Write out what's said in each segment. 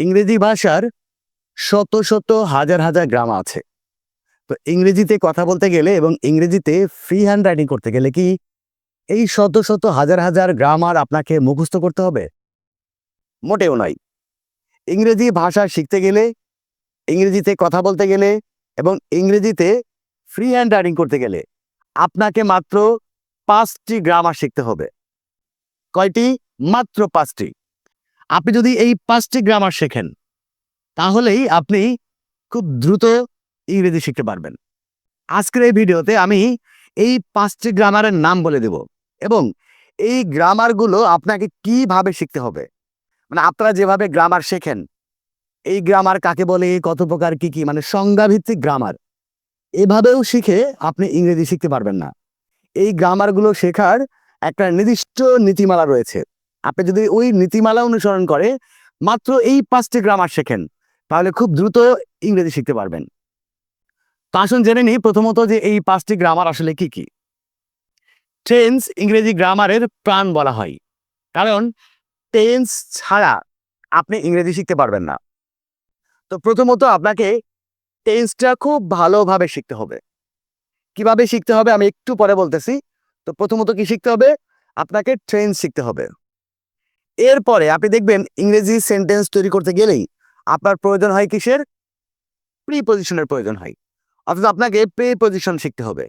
ইংরেজি ভাষার শত শত হাজার হাজার গ্রাম আছে। তো ইংরেজিতে কথা বলতে গেলে এবং ইংরেজিতে ফ্রি হ্যান্ড রাইটিং করতে গেলে কি এই শত শত হাজার হাজার গ্রামার আপনাকে মুখস্থ করতে হবে? মোটেও নয়। ইংরেজি ভাষা শিখতে গেলে, ইংরেজিতে কথা বলতে গেলে এবং ইংরেজিতে ফ্রি হ্যান্ড রাইটিং করতে গেলে আপনাকে মাত্র পাঁচটি গ্রামার শিখতে হবে। কয়টি? মাত্র পাঁচটি। আপনি যদি এই পাঁচটি গ্রামার শেখেন, তাহলেই আপনি খুব দ্রুত ইংরেজি শিখতে পারবেন। আজকের এই ভিডিওতে আমি এই পাঁচটি গ্রামারের নাম বলে দেব এবং এই গ্রামারগুলো আপনাকে কীভাবে শিখতে হবে। মানে আপনারা যেভাবে গ্রামার শেখেন, এই গ্রামার কাকে বলে, কত প্রকার, কি কি মানে সংজ্ঞাভিত্তিক গ্রামার এভাবেও শিখে আপনি ইংরেজি শিখতে পারবেন না। এই গ্রামারগুলো শেখার একটা নির্দিষ্ট নীতিমালা রয়েছে। আপনি যদি ওই নীতিমালা অনুসরণ করে মাত্র এই পাঁচটি গ্রামার শেখেন, তাহলে খুব দ্রুত ইংরেজি শিখতে পারবেন। তো আসুন জেনে নিই প্রথমত যে এই পাঁচটি গ্রামার আসলে কি কি। টেন্স ইংরেজি গ্রামারের প্রাণ বলা হয়। কারণ টেন্স ছাড়া আপনি ইংরেজি শিখতে পারবেন না। তো প্রথমত আপনাকে টেন্সটা খুব ভালোভাবে শিখতে হবে। কীভাবে শিখতে হবে আমি একটু পরে বলতেছি। তো প্রথমত কি শিখতে হবে? আপনাকে ট্রেন্স শিখতে হবে। এরপরে আপনি দেখবেন ইংরেজি সেন্টেন্স তৈরি করতে গেলেই আপনার প্রয়োজন হয় কিসের? প্রিপজিশনের প্রয়োজন হয়। অর্থাৎ আপনাকে প্রিপজিশন শিখতে হবে।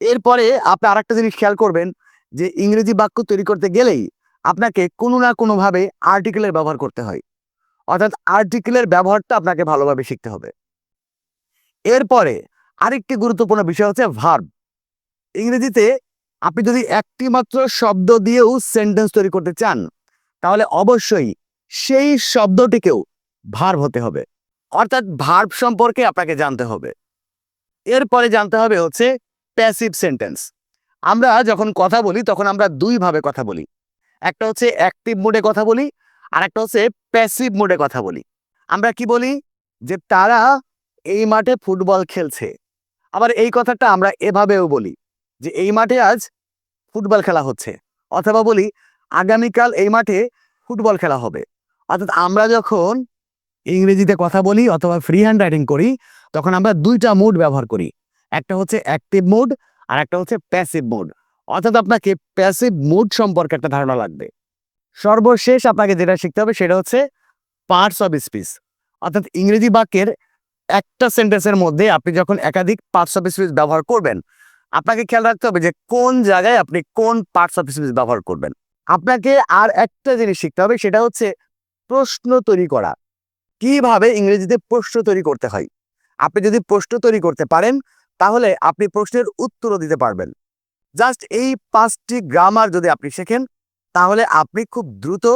এরপরে আপনি আরেকটা জিনিস খেয়াল করবেন যে ইংরেজি বাক্য তৈরি করতে গেলেই আপনাকে কোনো না কোনোভাবে আর্টিকেলের ব্যবহার করতে হয়। অর্থাৎ আর্টিকেলের ব্যবহারটা আপনাকে ভালোভাবে শিখতে হবে। এরপরে আরেকটি গুরুত্বপূর্ণ বিষয় হচ্ছে ভার্ব ইংরেজিতে আপনি যদি একটি মাত্র শব্দ দিয়েও সেন্টেন্স তৈরি করতে চান অবশ্যই সেই শব্দটিকেও ভার্ব হতে হবে। অর্থাৎ ভার্ব সম্পর্কে আপনাকে জানতে হবে। এরপরে জানতে হবে হচ্ছে প্যাসিভ সেন্টেন্স। আমরা যখন কথা বলি, তখন আমরা দুইভাবে কথা বলি। একটা হচ্ছে অ্যাক্টিভ মোডে কথা বলি আর একটা হচ্ছে প্যাসিভ মোডে কথা বলি। আমরা কি বলি? যে তারা এই মাঠে ফুটবল খেলছে। আবার এই কথাটা আমরা এভাবেও বলি যে এই মাঠে আজ ফুটবল খেলা হচ্ছে। অথবা বলি আগামীকাল এই মাঠে ফুটবল খেলা হবে। অর্থাৎ আমরা যখন ইংরেজিতে কথা বলি অথবা ফ্রি হ্যান্ড রাইটিং করি, তখন আমরা দুইটা মুড ব্যবহার করি। একটা হচ্ছে অ্যাক্টিভ মুড আর একটা হচ্ছে প্যাসিভ মুড অর্থাৎ আপনাকে প্যাসিভ মুড সম্পর্কে একটা ধারণা লাগবে। সর্বশেষ আপনাকে যেটা শিখতে হবে সেটা হচ্ছে পার্টস অফ স্পিচ অর্থাৎ ইংরেজি বাক্যের একটা সেন্টেন্সের মধ্যে আপনি যখন একাধিক পার্টস অফ স্পিচ ব্যবহার করবেন, আপনাকে খেয়াল রাখতে হবে যে কোন জায়গায় আপনি কোন পার্টস অফ স্পিচ ব্যবহার করবেন। আপনাকে আর একটা জিনিস শিখতে হবে, সেটা হচ্ছে প্রশ্ন তৈরি করা। কীভাবে ইংরেজিতে প্রশ্ন তৈরি করতে হয়? আপনি যদি প্রশ্ন তৈরি করতে পারেন, তাহলে আপনি প্রশ্নের উত্তরও দিতে পারবেন। জাস্ট এই পাঁচটি গ্রামার যদি আপনি শেখেন, তাহলে আপনি খুব দ্রুত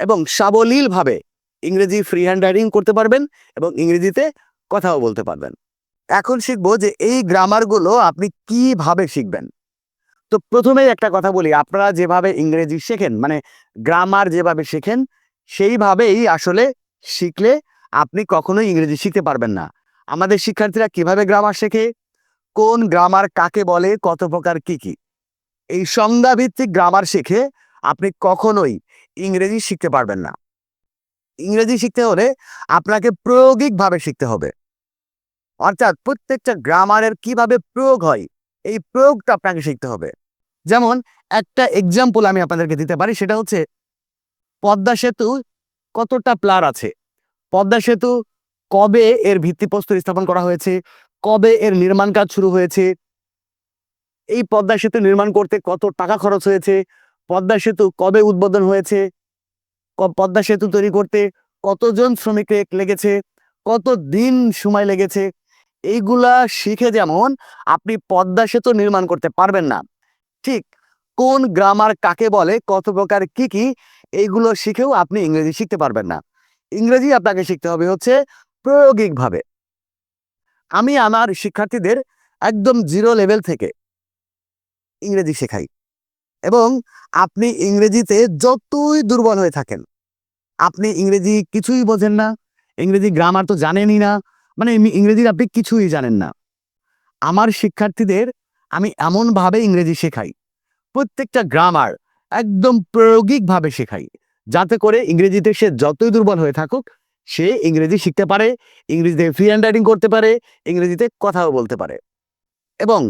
এবং সাবলীলভাবে ইংরেজি ফ্রি হ্যান্ড রাইটিং করতে পারবেন এবং ইংরেজিতে কথাও বলতে পারবেন। এখন শিখব যে এই গ্রামারগুলো আপনি কীভাবে শিখবেন। তো প্রথমেই একটা কথা বলি, আপনারা যেভাবে ইংরেজি শেখেন মানে গ্রামার যেভাবে শেখেন, সেইভাবেই আসলে শিখলে আপনি কখনোই ইংরেজি শিখতে পারবেন না। আমাদের শিক্ষার্থীরা কীভাবে গ্রামার শেখে? কোন গ্রামার কাকে বলে? কত প্রকার কি কি? এই সংজ্ঞাভিত্তিক গ্রামার শিখে আপনি কখনোই ইংরেজি শিখতে পারবেন না। ইংরেজি শিখতে হলে আপনাকে প্রয়োগিকভাবে শিখতে হবে। অর্থাৎ প্রত্যেকটা গ্রামারের কীভাবে প্রয়োগ হয় এই প্রয়োগটা আপনাকে শিখতে হবে। যেমন একটা এক্সাম্পল আমি আপনাদেরকে দিতে পারি, সেটা হচ্ছে পদ্মা সেতু কতটা প্লার আছে? পদ্মা সেতু কবে এর ভিত্তিপ্রস্তর স্থাপন করা হয়েছে? কবে এর নির্মাণ কাজ শুরু হয়েছে? এই পদ্মা সেতু নির্মাণ করতে কত টাকা খরচ হয়েছে? পদ্মা সেতু কবে উদ্বোধন হয়েছে? পদ্মা সেতু তৈরি করতে কতজন শ্রমিক লেগেছে? কত দিন সময় লেগেছে? এইগুলা শিখে যেমন আপনি পদ্মা সেতু নির্মাণ করতে পারবেন না। ঠিক কোন গ্রামার কাকে বলে, কত প্রকার কি কি, এইগুলো শিখেও আপনি ইংরেজি শিখতে পারবেন না। ইংরেজি আপনাকে শিখতে হবে হচ্ছে প্রায়োগিকভাবে। আমি আমার শিক্ষার্থীদের একদম জিরো লেভেল থেকে ইংরেজি শেখাই এবং আপনি ইংরেজিতে যতই দুর্বল হয়ে থাকেন, আপনি ইংরেজি কিছুই বোঝেন না, ইংরেজি গ্রামার তো জানেনই না মানে ইংরেজির আপনি কিছুই জানেন না। আমার শিক্ষার্থীদের আমি এমনভাবে ইংরেজি শেখাই। প্রত্যেকটা গ্রামার একদম প্রায়োগিকভাবে শেখাই। যাতে করে ইংরেজিতে সে যতই দুর্বল হয়ে থাকুক, সে ইংরেজি শিখতে পারে, ইংরেজিতে ফ্রি হ্যান্ড রাইটিং করতে পারে, ইংরেজিতে কথাও বলতে পারে। এবং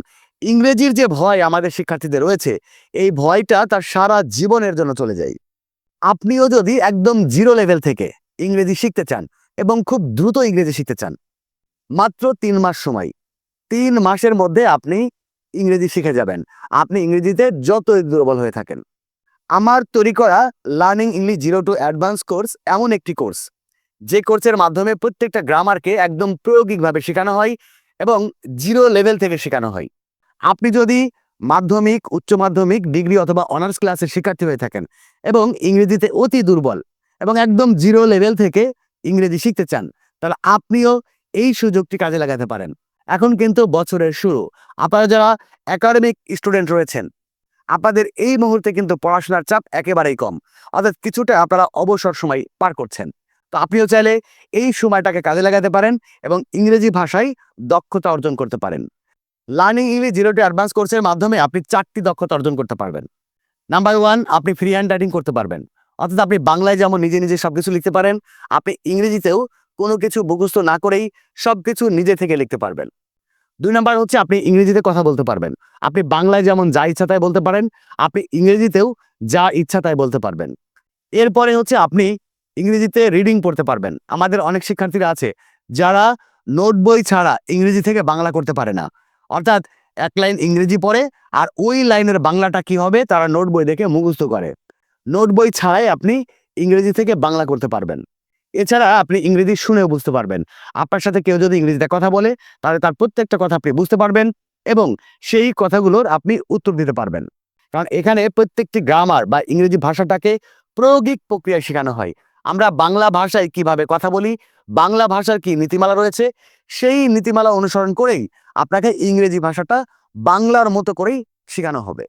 ইংরেজির যে ভয় আমাদের শিক্ষার্থীদের রয়েছে, এই ভয়টা তার সারা জীবনের জন্য চলে যায়। আপনিও যদি একদম জিরো লেভেল থেকে ইংরেজি শিখতে চান এবং খুব দ্রুত ইংরেজি শিখতে চান মাত্র তিন মাস সময়। তিন মাসের মধ্যে আপনি ইংরেজি শিখে যাবেন। আপনি ইংরেজিতে যতই দুর্বল হয়ে থাকেন। আমার তৈরি করা learning English zero to advance course এমন একটি কোর্স যে কোর্সের মাধ্যমে প্রত্যেকটা গ্রামারকে একদম প্রায়োগিকভাবে শেখানো হয় এবং জিরো লেভেল থেকে শেখানো হয়। আপনি যদি মাধ্যমিক, উচ্চ মাধ্যমিক ডিগ্রি অথবা অনার্স ক্লাসের শিক্ষার্থী হয়ে থাকেন এবং ইংরেজিতে অতি দুর্বল এবং একদম জিরো লেভেল থেকে ইংরেজি শিখতে চান, তাহলে আপনিও এই সুযোগটি কাজে লাগাতে পারেন। এখন কিন্তু বছরের শুরু। আপনারা যারা একাডেমিক স্টুডেন্ট রয়েছেন, আপনাদের এই মুহূর্তে কিন্তু পড়াশোনার চাপ একেবারেই কম। অর্থাৎ কিছুটা আপনারা অবসর সময় পার করছেন। তো আপনিও চাইলে এই সময়টাকে কাজে লাগাতে পারেন এবং ইংরেজি ভাষায় দক্ষতা অর্জন করতে পারেন। Learning English zero to advance কোর্সের মাধ্যমে আপনি চারটি দক্ষতা অর্জন করতে পারবেন। নাম্বার ওয়ান আপনি ফ্রি হ্যান্ড রাইটিং করতে পারবেন। অর্থাৎ আপনি বাংলায় যেমন নিজে নিজে সবকিছু লিখতে পারেন, আপনি ইংরেজিতেও কোনো কিছু মুখস্থ না করেই সবকিছু নিজে থেকে লিখতে পারবেন। দুই নাম্বার হচ্ছে আপনি ইংরেজিতে কথা বলতে পারবেন। আপনি বাংলায় যেমন যা ইচ্ছা তাই বলতে পারেন, আপনি ইংরেজিতেও যা ইচ্ছা তাই বলতে পারবেন। এরপরে হচ্ছে আপনি ইংরেজিতে রিডিং পড়তে পারবেন। আমাদের অনেক শিক্ষার্থীরা আছে যারা নোট বই ছাড়া ইংরেজি থেকে বাংলা করতে পারে না। অর্থাৎ এক লাইন ইংরেজি পড়ে আর ওই লাইনের বাংলাটা কি হবে তারা নোট বই দেখে মুখস্থ করে। নোট বই ছাড়াই আপনি ইংরেজি থেকে বাংলা করতে পারবেন। এছাড়া আপনি ইংরেজি শুনেও বুঝতে পারবেন। আপনার সাথে কেউ যদি ইংরেজিতে কথা বলে, তাহলে তার প্রত্যেকটা কথা আপনি বুঝতে পারবেন এবং সেই কথাগুলোর আপনি উত্তর দিতে পারবেন। কারণ এখানে প্রত্যেকটি গ্রামার বা ইংরেজি ভাষাটাকে প্রয়োগিক প্রক্রিয়ায় শেখানো হয়। আমরা বাংলা ভাষায় কীভাবে কথা বলি, বাংলা ভাষার কি নীতিমালা রয়েছে, সেই নীতিমালা অনুসরণ করেই আপনাকে ইংরেজি ভাষাটা বাংলার মতো করেই শেখানো হবে।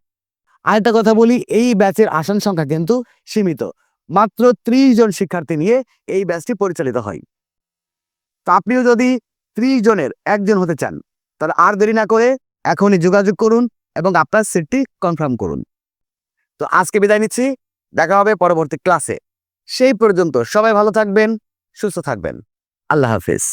আরেকটা কথা বলি, এই ব্যাচের আসন সংখ্যা কিন্তু সীমিত। মাত্র ত্রিশ জন শিক্ষার্থী নিয়ে এই ব্যাচটি পরিচালিত হয়। তো আপনিও যদি ত্রিশ জনের একজন হতে চান, তাহলে আর দেরি না করে এখনই যোগাযোগ করুন এবং আপনার সিটটি কনফার্ম করুন। তো আজকে বিদায় নিচ্ছি, দেখা হবে পরবর্তী ক্লাসে সেই পর্যন্ত সবাই ভালো থাকবেন, সুস্থ থাকবেন। আল্লাহ হাফিজ।